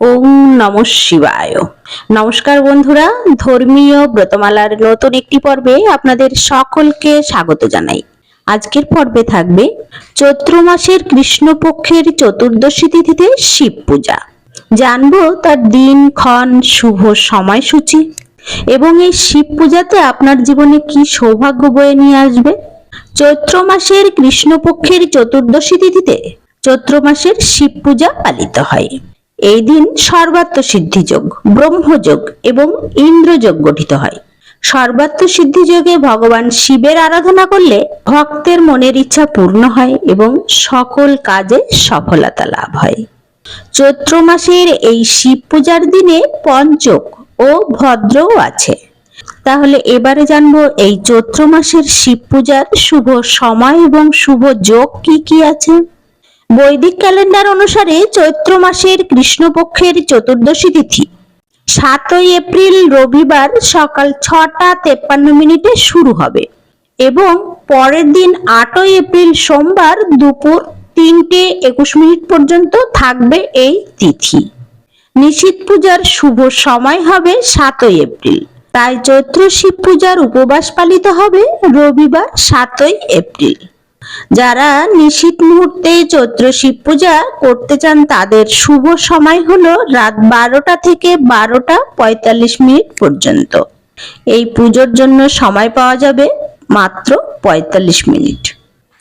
ওম নম শিবায়। নমস্কার বন্ধুরা, ধর্মীয় ব্রতমালার নতুন একটি পর্বে আপনাদের সকলকে স্বাগত জানাই। আজকের পর্বে থাকবে চৈত্র মাসের কৃষ্ণপক্ষের চতুর্দশী তিথিতে শিব পূজা। জানব তার দিন, ক্ষণ, শুভ সময়সূচি এবং এই শিব পূজাতে আপনার জীবনে কি সৌভাগ্য বয়ে নিয়ে আসবে? চৈত্র মাসের কৃষ্ণপক্ষের চতুর্দশী তিথিতে চৈত্র মাসের শিব পূজা পালিত হয়। এই দিন সর্বাত্ম সিদ্ধিযোগ ব্রহ্মযোগ এবং ইন্দ্রযোগ গঠিত হয়। সর্বাত্ম সিদ্ধিযোগে ভগবান শিবের আরাধনা করলে ভক্তের মনের ইচ্ছা পূর্ণ হয় এবং সকল কাজে সফলতা লাভ হয়। চৈত্র মাসের এই শিব পূজার দিনে পঞ্চক ও ভদ্রও আছে। তাহলে এবারে জানব এই চৈত্র মাসের শিব পূজার শুভ সময় এবং শুভ যোগ কি কি আছে? বৈদিক ক্যালেন্ডার অনুসারে চৈত্র মাসের কৃষ্ণপক্ষের চতুর্দশী তিথি। সাতই এপ্রিল রবিবার সকাল ছটা তেপ্পান্ন মিনিটে শুরু হবে এবং পরের দিন আটই এপ্রিল সোমবার দুপুর তিনটে একুশ মিনিট পর্যন্ত থাকবে এই তিথি। নিশীত পূজার শুভ সময় হবে সাতই এপ্রিল। তাই চৈত্র শিব পূজার উপবাস পালিত হবে রবিবার সাতই এপ্রিল। যারা নিশীত মুহূর্তে চৈত্র শিব পূজা করতে চান, তাদের শুভ সময় হলো রাত বারোটা থেকে বারোটা পঁয়তাল্লিশ মিনিট পর্যন্ত। এই পুজোর জন্য সময় পাওয়া যাবে মাত্র পঁয়তাল্লিশ মিনিট।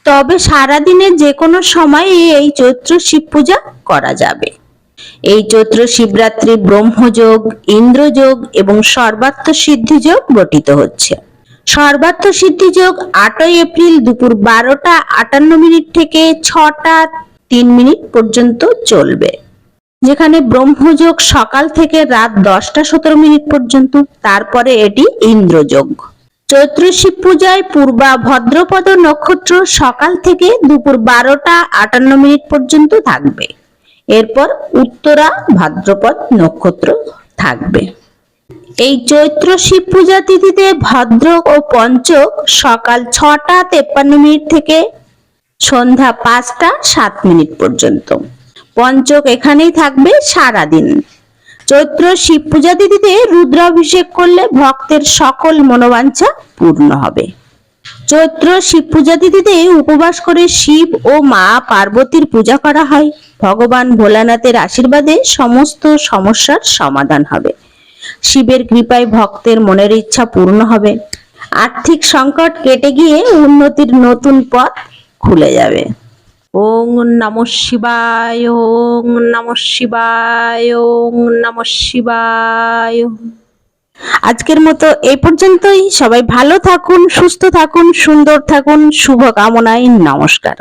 তবে সারাদিনে যে কোনো সময় এই চৈত্র শিব পূজা করা যাবে। এই চৈত্র শিবরাত্রি ব্রহ্মযোগ, ইন্দ্রযোগ এবং সর্বাত্ম সিদ্ধিযোগ গঠিত হচ্ছে। সর্বাত্ম সিদ্ধিযোগ আটই এপ্রিল দুপুর বারোটা আটান্ন মিনিট থেকে ছটা তিন মিনিট পর্যন্ত চলবে। যেখানে ব্রহ্মযোগ সকাল থেকে রাত দশটা সতেরো মিনিট পর্যন্ত, তারপরে এটি ইন্দ্রযোগ। চৈত্র শিব পূজায় পূর্বা ভদ্রপদ নক্ষত্র সকাল থেকে দুপুর বারোটা আটান্ন মিনিট পর্যন্ত থাকবে। এরপর উত্তরা ভাদ্রপদ নক্ষত্র থাকবে। এই চৈত্র শিব পূজা তিথিতে ভদ্র ও পঞ্চক সকাল ছটা তেপ্পান্ন মিনিট থেকে সন্ধ্যা পাঁচটা সাত মিনিট পর্যন্ত। পঞ্চক এখানেই থাকবে সারাদিন। চৈত্র শিব পূজা তিথিতে রুদ্রাভিষেক করলে ভক্তের সকল মনোবাঞ্ছা পূর্ণ হবে। চৈত্র শিব পূজা তিথিতে উপবাস করে শিব ও মা পার্বতীর পূজা করা হয়। ভগবান ভোলানাথের আশীর্বাদে সমস্ত সমস্যার সমাধান হবে। শিবের কৃপায় ভক্তের মনের ইচ্ছা পূর্ণ হবে। আর্থিক সংকট কেটে গিয়ে উন্নতির নতুন পথ খুলে যাবে। ওং নম শিবায় ওং নম শিবায় ওং নম শিবায়। আজকের মতো এই পর্যন্তই। সবাই ভালো থাকুন সুস্থ থাকুন সুন্দর থাকুন। শুভ কামনায় নমস্কার।